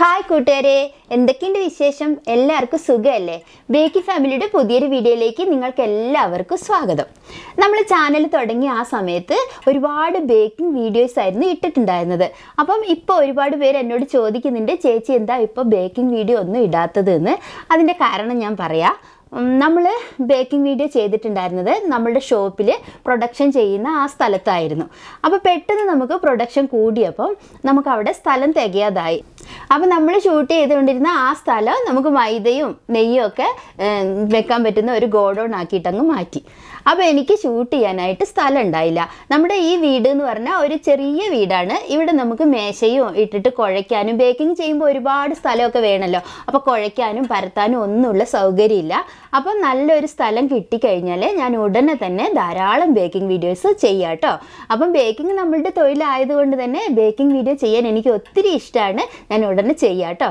Hi കൂട്ടുകാരെ. എന്തൊക്കെയുണ്ട് വിശേഷം? എല്ലാവർക്കും സുഖമല്ലേ? ബേക്കി ഫാമിലിയുടെ പുതിയൊരു വീഡിയോയിലേക്ക് നിങ്ങൾക്ക് എല്ലാവർക്കും സ്വാഗതം. നമ്മൾ ചാനൽ തുടങ്ങിയ ആ സമയത്ത് ഒരുപാട് ബേക്കിംഗ് വീഡിയോസ് ആയിരുന്നു ഇട്ടിട്ടുണ്ടായിരുന്നത്. അപ്പം ഇപ്പോൾ ഒരുപാട് പേര് എന്നോട് ചോദിക്കുന്നുണ്ട് ചേച്ചി എന്താ ഇപ്പോൾ ബേക്കിംഗ് വീഡിയോ ഒന്നും ഇടാത്തത് എന്ന്? അതിന്റെ കാരണം ഞാൻ പറയാം. നമ്മൾ ബേക്കിംഗ് വീഡിയോ ചെയ്തിട്ടുണ്ടായിരുന്നത് നമ്മളുടെ ഷോപ്പിൽ പ്രൊഡക്ഷൻ ചെയ്യുന്ന ആ സ്ഥലത്തായിരുന്നു. അപ്പോൾ പെട്ടെന്ന് നമുക്ക് പ്രൊഡക്ഷൻ കൂടിയപ്പം നമുക്ക് അവിടെ സ്ഥലം തികയാതായി. അപ്പോൾ നമ്മൾ ഷൂട്ട് ചെയ്തുകൊണ്ടിരുന്ന ആ സ്ഥലം നമുക്ക് മൈദയും നെയ്യും ഒക്കെ വെക്കാൻ പറ്റുന്ന ഒരു ഗോഡൗൺ ആക്കിയിട്ട് അങ്ങ് മാറ്റി. അപ്പോൾ എനിക്ക് ഷൂട്ട് ചെയ്യാനായിട്ട് സ്ഥലം ഉണ്ടായില്ല. നമ്മുടെ ഈ വീട് എന്ന് പറഞ്ഞാൽ ഒരു ചെറിയ വീടാണ്. ഇവിടെ നമുക്ക് മേശയും ഇട്ടിട്ട് കുഴയ്ക്കാനും ബേക്കിംഗ് ചെയ്യുമ്പോൾ ഒരുപാട് സ്ഥലമൊക്കെ വേണമല്ലോ. അപ്പോൾ കുഴയ്ക്കാനും പരത്താനും ഒന്നുമുള്ള സൗകര്യമില്ല. അപ്പോൾ നല്ലൊരു സ്ഥലം കിട്ടിക്കഴിഞ്ഞാൽ ഞാൻ ഉടനെ തന്നെ ധാരാളം ബേക്കിംഗ് വീഡിയോസ് ചെയ്യാം കേട്ടോ. അപ്പം ബേക്കിംഗ് നമ്മളുടെ തൊഴിലായതുകൊണ്ട് തന്നെ ബേക്കിംഗ് വീഡിയോ ചെയ്യാൻ എനിക്ക് ഒത്തിരി ഇഷ്ടമാണ്. ഞാൻ ഉടനെ ചെയ്യാം കേട്ടോ.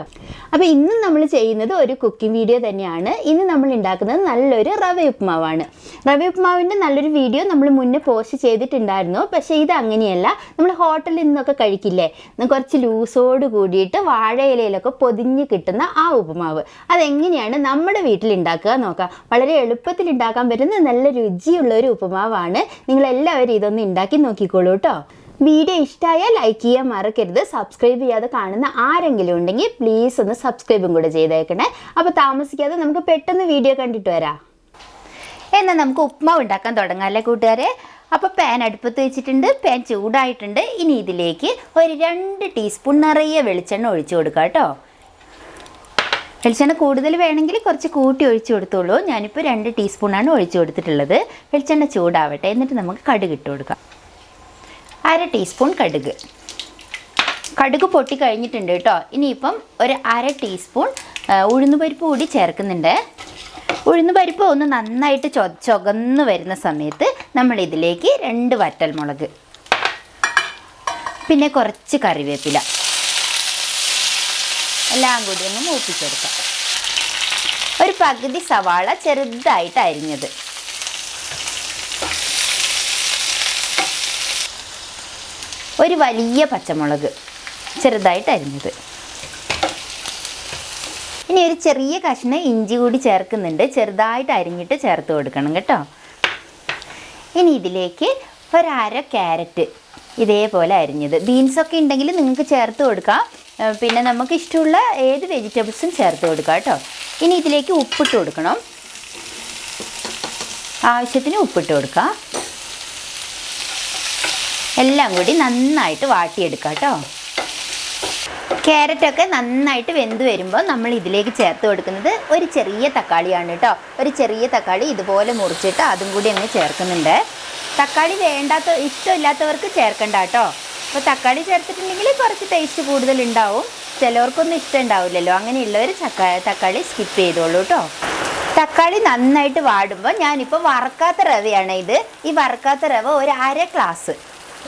അപ്പോൾ ഇന്നും നമ്മൾ ചെയ്യുന്നത് ഒരു കുക്കിംഗ് വീഡിയോ തന്നെയാണ്. ഇന്ന് നമ്മൾ ഉണ്ടാക്കുന്നത് നല്ലൊരു റവ ഉപ്മാവാണ്. റവ ഉപ്മാവിന്റെ നല്ലൊരു വീഡിയോ നമ്മൾ മുന്നേ പോസ്റ്റ് ചെയ്തിട്ടുണ്ടായിരുന്നു. പക്ഷേ ഇത് അങ്ങനെയല്ല. നമ്മൾ ഹോട്ടലിൽ നിന്നൊക്കെ കഴിക്കില്ലേ? കുറച്ച് ലൂസോട് കൂടിയിട്ട് വാഴയിലയിലൊക്കെ പൊതിഞ്ഞ് കിട്ടുന്ന ആ ഉപ്പുമാവ് അതെങ്ങനെയാണ് നമ്മുടെ വീട്ടിൽ ഉണ്ടാക്കുക നോക്കാം. വളരെ എളുപ്പത്തിൽ ഉണ്ടാക്കാൻ പറ്റുന്ന നല്ല രുചിയുള്ള ഒരു ഉപ്പുമാവാണ് നിങ്ങളെല്ലാവരും ഇതൊന്ന് ഉണ്ടാക്കി നോക്കിക്കോളൂ കേട്ടോ. വീഡിയോ ഇഷ്ടമായാൽ ലൈക്ക് ചെയ്യാൻ മറക്കരുത്. സബ്സ്ക്രൈബ് ചെയ്യാതെ കാണുന്ന ആരെങ്കിലും ഉണ്ടെങ്കിൽ പ്ലീസ് ഒന്ന് സബ്സ്ക്രൈബും കൂടെ ചെയ്തേക്കണേ. അപ്പോൾ താമസിക്കാതെ നമുക്ക് പെട്ടെന്ന് വീഡിയോ കണ്ടിട്ട് വരാം. എന്നാൽ നമുക്ക് ഉപ്മാവ് ഉണ്ടാക്കാൻ തുടങ്ങാം അല്ലേ കൂട്ടുകാരെ? അപ്പോൾ പാൻ അടുപ്പത്ത് വെച്ചിട്ടുണ്ട്. പാൻ ചൂടായിട്ടുണ്ട്. ഇനി ഇതിലേക്ക് ഒരു രണ്ട് ടീസ്പൂൺ നിറയെ വെളിച്ചെണ്ണ ഒഴിച്ചു കൊടുക്കാം കേട്ടോ. വെളിച്ചെണ്ണ കൂടുതൽ വേണമെങ്കിൽ കുറച്ച് കൂട്ടി ഒഴിച്ചു കൊടുത്തോളൂ. ഞാനിപ്പോൾ രണ്ട് ടീസ്പൂണാണ് ഒഴിച്ചു കൊടുത്തിട്ടുള്ളത്. വെളിച്ചെണ്ണ ചൂടാവട്ടെ. എന്നിട്ട് നമുക്ക് കടുക് ഇട്ട് കൊടുക്കാം. അര ടീസ്പൂൺ കടുക്. കടുക് പൊട്ടി കഴിഞ്ഞിട്ടുണ്ട് കേട്ടോ. ഇനിയിപ്പം ഒരു അര ടീസ്പൂൺ ഉഴുന്ന് ഉഴുന്നുപരിപ്പ് കൂടി ചേർക്കുന്നുണ്ട്. ഉഴുന്നുപരിപ്പ് ഒന്ന് നന്നായിട്ട് ചൊ ചുകന്ന് വരുന്ന സമയത്ത് നമ്മൾ ഇതിലേക്ക് രണ്ട് വറ്റൽമുളക്. പിന്നെ കുറച്ച് കറിവേപ്പില. എല്ലാം കൂടി ഒന്ന് മൂപ്പിച്ചെടുക്കാം. ഒരു പകുതി സവാള ചെറുതായിട്ട് അരിഞ്ഞത്. ഒരു വലിയ പച്ചമുളക് ചെറുതായിട്ട് അരിഞ്ഞത്. ഇനി ഒരു ചെറിയ കഷ്ണം ഇഞ്ചി കൂടി ചേർക്കുന്നുണ്ട്. ചെറുതായിട്ട് അരിഞ്ഞിട്ട് ചേർത്ത് കൊടുക്കണം കേട്ടോ. ഇനി ഇതിലേക്ക് ഒരര ക്യാരറ്റ് ഇതേപോലെ അരിഞ്ഞത്. ബീൻസൊക്കെ ഉണ്ടെങ്കിൽ നിങ്ങൾക്ക് ചേർത്ത് കൊടുക്കാം. പിന്നെ നമുക്ക് ഇഷ്ടമുള്ള ഏത് വെജിറ്റബിൾസും ചേർത്ത് കൊടുക്കാം കേട്ടോ. ഇനി ഇതിലേക്ക് ഉപ്പിട്ട് കൊടുക്കണം. ആവശ്യത്തിന് ഉപ്പിട്ട് കൊടുക്കാം. എല്ലാം കൂടി നന്നായിട്ട് വാട്ടിയെടുക്കാം കേട്ടോ. ക്യാരറ്റൊക്കെ നന്നായിട്ട് വെന്ത് വരുമ്പോൾ നമ്മൾ ഇതിലേക്ക് ചേർത്ത് കൊടുക്കുന്നത് ഒരു ചെറിയ തക്കാളിയാണ് കേട്ടോ. ഒരു ചെറിയ തക്കാളി ഇതുപോലെ മുറിച്ചിട്ട് അതും കൂടി അങ്ങ് ചേർക്കുന്നുണ്ട്. തക്കാളി വേണ്ടാത്ത ഇഷ്ടമില്ലാത്തവർക്ക് ചേർക്കണ്ട കേട്ടോ. അപ്പോൾ തക്കാളി ചേർത്തിട്ടുണ്ടെങ്കിൽ കുറച്ച് ടേസ്റ്റ് കൂടുതൽ ഉണ്ടാവും. ചിലവർക്കൊന്നും ഇഷ്ടം ഉണ്ടാവില്ലല്ലോ. അങ്ങനെയുള്ളവർ തക്കാളി സ്കിപ്പ് ചെയ്തോളൂ കേട്ടോ. തക്കാളി നന്നായിട്ട് വാടുമ്പോൾ ഞാനിപ്പോൾ വറക്കാത്ത റവയാണ് ഇത്. ഈ വറക്കാത്ത റവ ഒരു അര ഗ്ലാസ്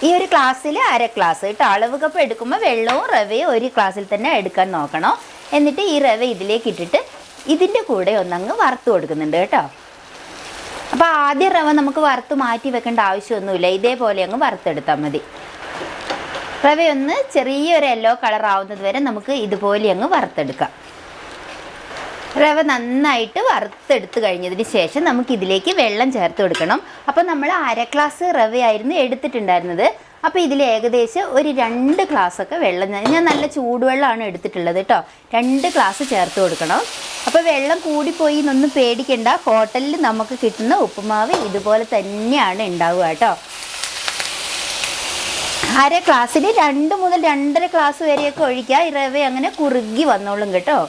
ഈ ഒരു ക്ലാസ്സിൽ അര ക്ലാസ് കേട്ടോ. അളവ് കപ്പ് എടുക്കുമ്പോൾ വെള്ളവും റവയും ഒരു ക്ലാസ്സിൽ തന്നെ എടുക്കാൻ നോക്കണം. എന്നിട്ട് ഈ റവ ഇതിലേക്ക് ഇട്ടിട്ട് ഇതിന്റെ കൂടെ ഒന്നങ്ങ് വറുത്ത് കൊടുക്കുന്നുണ്ട് കേട്ടോ. അപ്പോൾ ആദ്യം റവ നമുക്ക് വറുത്ത് മാറ്റി വെക്കേണ്ട ആവശ്യമൊന്നുമില്ല. ഇതേപോലെ അങ്ങ് വറുത്തെടുത്താൽ മതി. റവയൊന്ന് ചെറിയൊരു യെല്ലോ കളർ ആവുന്നത് വരെ നമുക്ക് ഇതുപോലെ അങ്ങ് വറുത്തെടുക്കാം. റവ നന്നായിട്ട് വറുത്തെടുത്ത് കഴിഞ്ഞതിന് ശേഷം നമുക്ക് ഇതിലേക്ക് വെള്ളം ചേർത്ത് കൊടുക്കണം. അപ്പോൾ നമ്മൾ അര ഗ്ലാസ് റവയായിരുന്നു എടുത്തിട്ടുണ്ടായിരുന്നത്. അപ്പോൾ ഇതിൽ ഏകദേശം ഒരു രണ്ട് ഗ്ലാസ്സൊക്കെ വെള്ളം ഞാൻ നല്ല ചൂടുവെള്ളമാണ് എടുത്തിട്ടുള്ളത് കേട്ടോ രണ്ട് ഗ്ലാസ് ചേർത്ത് കൊടുക്കണം. അപ്പോൾ വെള്ളം കൂടിപ്പോയി എന്നൊന്നും പേടിക്കണ്ട. ഹോട്ടലിൽ നമുക്ക് കിട്ടുന്ന ഉപ്പുമാവ് ഇതുപോലെ തന്നെയാണ് ഉണ്ടാവുക കേട്ടോ അര ഗ്ലാസ്സിൽ രണ്ട് മുതൽ രണ്ടര ഗ്ലാസ് വരെയൊക്കെ ഒഴിക്കുക. ഈ റവ അങ്ങനെ കുറുകി വന്നോളും കേട്ടോ.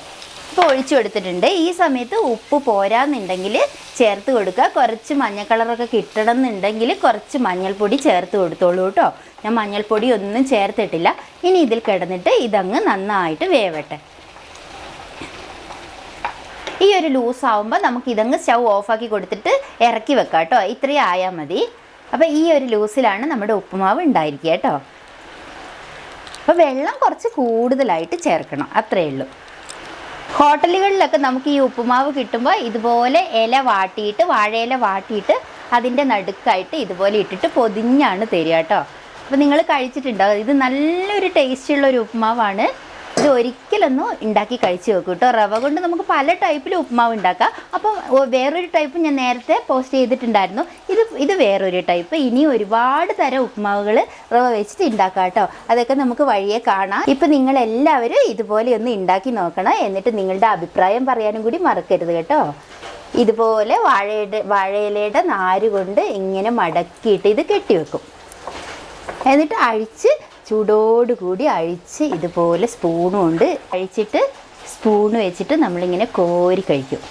ഇപ്പോൾ ഒഴിച്ചു കൊടുത്തിട്ടുണ്ട്. ഈ സമയത്ത് ഉപ്പ് പോരാന്നുണ്ടെങ്കിൽ ചേർത്ത് കൊടുക്കുക. കുറച്ച് മഞ്ഞ കളറൊക്കെ കിട്ടണം എന്നുണ്ടെങ്കിൽ കുറച്ച് മഞ്ഞൾപ്പൊടി ചേർത്ത് കൊടുത്തോളൂ കേട്ടോ. ഞാൻ മഞ്ഞൾപ്പൊടി ഒന്നും ചേർത്തിട്ടില്ല. ഇനി ഇതിൽ കിടന്നിട്ട് ഇതങ്ങ് നന്നായിട്ട് വേവട്ടെ. ഈ ഒരു ലൂസ് ആവുമ്പോൾ നമുക്ക് ഇതങ്ങ് സ്റ്റൗ ഓഫാക്കി കൊടുത്തിട്ട് ഇറക്കി വെക്കാം കേട്ടോ. ഇത്രയും ആയാൽ മതി. അപ്പോൾ ഈ ഒരു ലൂസിലാണ് നമ്മുടെ ഉപ്പുമാവ് ഉണ്ടായിരിക്കുക കേട്ടോ. അപ്പോൾ വെള്ളം കുറച്ച് കൂടുതലായിട്ട് ചേർക്കണം. അത്രയേ ഉള്ളൂ. ഹോട്ടലുകളിലൊക്കെ നമുക്ക് ഈ ഉപ്പുമാവ് കിട്ടുമ്പോൾ ഇതുപോലെ ഇല വാട്ടിയിട്ട് വാഴയില വാട്ടിയിട്ട് അതിന്റെ നടുക്കായിട്ട് ഇതുപോലെ ഇട്ടിട്ട് പൊതിഞ്ഞാണ് തരിക കേട്ടോ. അപ്പോൾ നിങ്ങൾ കഴിച്ചിട്ടുണ്ടാവും ഇത് നല്ലൊരു ടേസ്റ്റുള്ള ഒരു ഉപ്പുമാവാണ്. ഇത് ഒരിക്കലൊന്നും ഉണ്ടാക്കി കഴിച്ച് നോക്കൂ കേട്ടോ. റവ കൊണ്ട് നമുക്ക് പല ടൈപ്പിൽ ഉപ്പുമാവ് ഉണ്ടാക്കാം. അപ്പോൾ വേറൊരു ടൈപ്പ് ഞാൻ നേരത്തെ പോസ്റ്റ് ചെയ്തിട്ടുണ്ടായിരുന്നു. ഇത് വേറൊരു ടൈപ്പ് ഇനി ഒരുപാട് തരം ഉപ്മാവുകൾ റവ വെച്ചിട്ട് ഉണ്ടാക്കാം കേട്ടോ. അതൊക്കെ നമുക്ക് വഴിയെ കാണാം. ഇപ്പം നിങ്ങൾ എല്ലാവരും ഇതുപോലെ ഒന്ന് ഉണ്ടാക്കി നോക്കണം. എന്നിട്ട് നിങ്ങളുടെ അഭിപ്രായം പറയാനും കൂടി മറക്കരുത് കേട്ടോ. ഇതുപോലെ വാഴയുടെ വാഴയിലയുടെ നാര് കൊണ്ട് ഇങ്ങനെ മടക്കിയിട്ട് ഇത് കെട്ടിവെക്കും എന്നിട്ട് അഴിച്ച് ചൂടോടുകൂടി അഴിച്ച് ഇതുപോലെ സ്പൂണും കൊണ്ട് അഴിച്ചിട്ട് സ്പൂൺ വെച്ചിട്ട് നമ്മളിങ്ങനെ കോരി കഴിക്കും.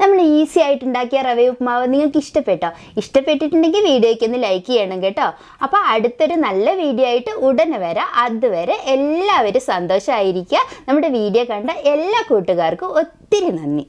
നമ്മൾ ഈസി ആയിട്ട് ഉണ്ടാക്കിയ റവ ഉപ്മാവ് നിങ്ങൾക്ക് ഇഷ്ടപ്പെട്ടോ? ഇഷ്ടപ്പെട്ടിട്ടുണ്ടെങ്കിൽ വീഡിയോയ്ക്ക് ഒന്ന് ലൈക്ക് ചെയ്യണം കേട്ടോ. അപ്പോൾ അടുത്തൊരു നല്ല വീഡിയോ ആയിട്ട് ഉടനെ വരാം. അതുവരെ എല്ലാവരും സന്തോഷമായിരിക്കുക. നമ്മുടെ വീഡിയോ കണ്ട എല്ലാ കൂട്ടുകാർക്കും ഒത്തിരി നന്ദി.